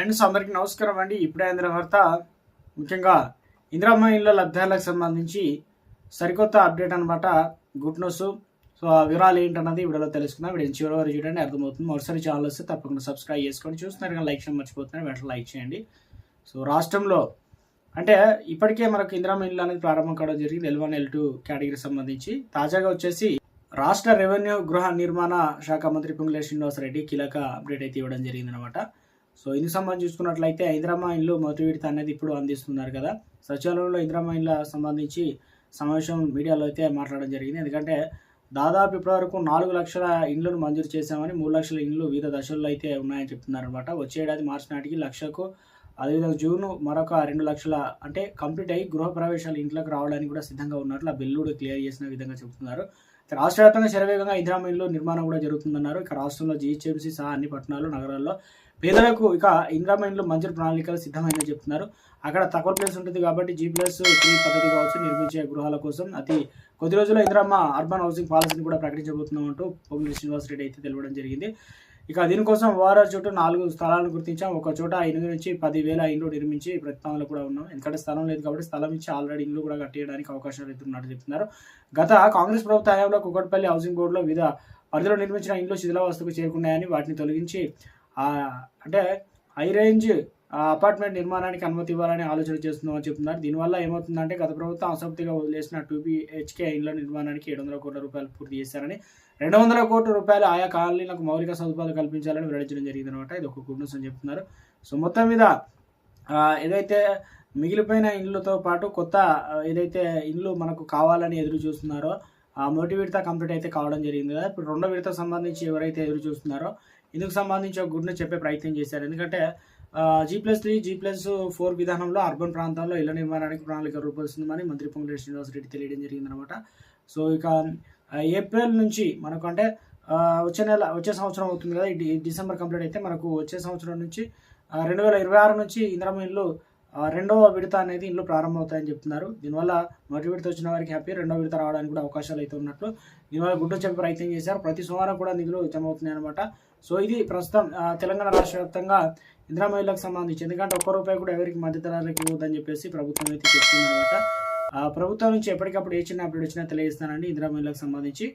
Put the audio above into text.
Friends అందరికీ నమస్కారం అండి. ఇప్పుడే అందిన వార్త ముఖ్యంగా ఇందిరామ్మ ఇళ్ళ లబ్ధాలకు సంబంధించి సరికొత్త అప్డేట్ అనమాట గుడ్ న్యూస్. సో ఆ వివరాలు ఏంటన్నది వీడియోలో తెలుసుకుందాం. వీడియో చివరి వరకు చూడండి అర్థమవుతుంది. ఒకసారి ఛానల్ వస్తే తప్పకుండా సబ్స్క్రైబ్ చేసుకొని చూస్తున్నారు. కానీ లైక్ చేయడం మర్చిపోతున్నారు. వెంటనే లైక్ చేయండి. సో రాష్ట్రంలో అంటే ఇప్పటికే మనకు ఇందిరామ్మ ఇల్లు అనేది ప్రారంభం కావడం జరిగింది. L one L two category సంబంధించి. తాజాగా వచ్చేసి రాష్ట్ర రెవెన్యూ గృహ నిర్మాణ శాఖ మంత్రి పొంగులేటి శ్రీనివాసరెడ్డి కీలక అప్డేట్ అయితే ఇవ్వడం జరిగిందనమాట సో ఇందుకు సంబంధించి చూసుకున్నట్లయితే ఇందిరమ్మ ఇల్లు మొదటి విడత అనేది ఇప్పుడు అందిస్తున్నారు కదా. సచివాలయంలో ఇందిరమ్మ ఇళ్ళ సంబంధించి సమావేశం మీడియాలో అయితే మాట్లాడడం జరిగింది. ఎందుకంటే దాదాపు ఇప్పటివరకు నాలుగు లక్షల ఇండ్లను మంజూరు చేశామని మూడు లక్షల ఇండ్లు వివిధ దశల్లో అయితే ఉన్నాయని చెప్తున్నారు అనమాట వచ్చే ఏడాది మార్చి నాటికి లక్షకు అదేవిధంగా జూన్ మరొక రెండు లక్షల అంటే కంప్లీట్ అయ్యి గృహ ప్రవేశాలు ఇంట్లోకి రావడానికి కూడా సిద్ధంగా ఉన్నట్లు ఆ బిల్లు క్లియర్ చేసిన విధంగా చెబుతున్నారు రాష్ట్ర వ్యాప్తంగా శరవేగంగా ఇందిరామ ఇల్లు నిర్మాణం కూడా జరుగుతుందన్నారు. ఇక రాష్ట్రంలో జీహెచ్ఎంసీ సహా అన్ని పట్టణాలు నగరాల్లో పేదలకు ఇక ఇందిరామ మంచి ప్రణాళికలు సిద్ధమైందని చెప్తున్నారు. అక్కడ తక్కువ ప్లేస్ ఉంటుంది కాబట్టి జీ ప్లస్ త్రీ పద్ధతి కావచ్చు నిర్మించే గృహాల కోసం అతి కొద్ది రోజుల్లో ఇందిరమ్మ అర్బన్ హౌసింగ్ పాలసీని కూడా ప్రకటించబోతున్నాం అంటూ పొంగులి శ్రీనివాస్ రెడ్డి అయితే తెలవడం జరిగింది. ఇక దీనికోసం ఓఆర్ఆర్ చుట్టూ నాలుగు స్థలాలను గుర్తించాం. ఒక చోట ఎనిమిది నుంచి పదివేల ఇండ్లు నిర్మించి ప్రతిపాదనలు కూడా ఉన్నాం. ఎందుకంటే స్థలం లేదు కాబట్టి స్థలం ఇచ్చి ఆల్రెడీ ఇండ్లు కూడా కట్టేయడానికి అవకాశాలు అయితే చెప్తున్నారు. గత కాంగ్రెస్ ప్రభుత్వ హయాంలో కుకట్పల్లి హౌసింగ్ బోర్డులో వివిధ పరిధిలో నిర్మించిన ఇండ్లు శిథిలావస్థకు చేరుకున్నాయని వాటిని తొలగించి అంటే హై రేంజ్ అపార్ట్మెంట్ నిర్మాణానికి అనుమతి ఇవ్వాలని ఆలోచన చేస్తున్నామని చెప్తున్నారు. దీనివల్ల ఏమవుతుందంటే గత ప్రభుత్వం అసంప్తిగా వదిలేసిన టూ బిహెచ్కే ఇండ్ల నిర్మాణానికి ఏడు వందల కోట్ల రూపాయలు పూర్తి చేశారని రెండు వందల కోట్ల రూపాయలు ఆయా కాలనీలకు మౌలిక సదుపాయాలు కల్పించాలని వెల్లడించడం జరిగింది అనమాట ఇది ఒక గుడ్ న్యూస్ అని చెప్తున్నారు. సో మొత్తం మీద ఏదైతే మిగిలిపోయిన ఇండ్లతో పాటు కొత్త ఏదైతే ఇండ్లు మనకు కావాలని ఎదురు చూస్తున్నారో ఆ మొదటి విడత కంప్లీట్ అయితే కావడం జరిగింది కదా. ఇప్పుడు రెండో విడత సంబంధించి ఎవరైతే ఎదురు చూస్తున్నారో ఇందుకు సంబంధించి ఒక గుడ్ను చెప్పే ప్రయత్నం చేశారు. ఎందుకంటే G plus three G plus four విధానంలో అర్బన్ ప్రాంతాల్లో ఇళ్ళ నిర్మాణానికి ప్రణాళిక రూపొస్తుందని మంత్రి పొంగులేటి శ్రీనివాస్ రెడ్డి తెలియడం జరిగిందనమాట సో ఇక ఏప్రిల్ నుంచి మనకు అంటే వచ్చే నెల వచ్చే సంవత్సరం అవుతుంది కదా డిసెంబర్ కంప్లీట్ అయితే మనకు వచ్చే సంవత్సరం నుంచి రెండు వేల ఇరవై ఆరు నుంచి ఇందిరమ్మ ఇల్లు రెండవ విడత అనేది ఇంట్లో ప్రారంభమవుతాయని చెప్తున్నారు. దీనివల్ల మొదటి విడత వచ్చిన వారికి హ్యాపీ రెండవ విడత రావడానికి కూడా అవకాశాలు అయితే ఉన్నట్లు దీనివల్ల గుడ్డు చెప్పే ప్రయత్నం చేశారు. ప్రతి సోమవారం కూడా నిధులు జమ అవుతున్నాయి అనమాట సో ఇది ప్రస్తుతం తెలంగాణ రాష్ట్ర వ్యాప్తంగా ఇందిరా మహిళలకు సంబంధించి ఎందుకంటే ఒక్క రూపాయి కూడా ఎవరికి మధ్యతరాలకు ఇవ్వద్దని చెప్పేసి ప్రభుత్వం అయితే చెప్తుంది అనమాట ప్రభుత్వం నుంచి ఎప్పటికప్పుడు ఏ చిన్న అప్డేట్ వచ్చినా తెలియజేస్తానండి. ఇందిరా మహిళలకు సంబంధించి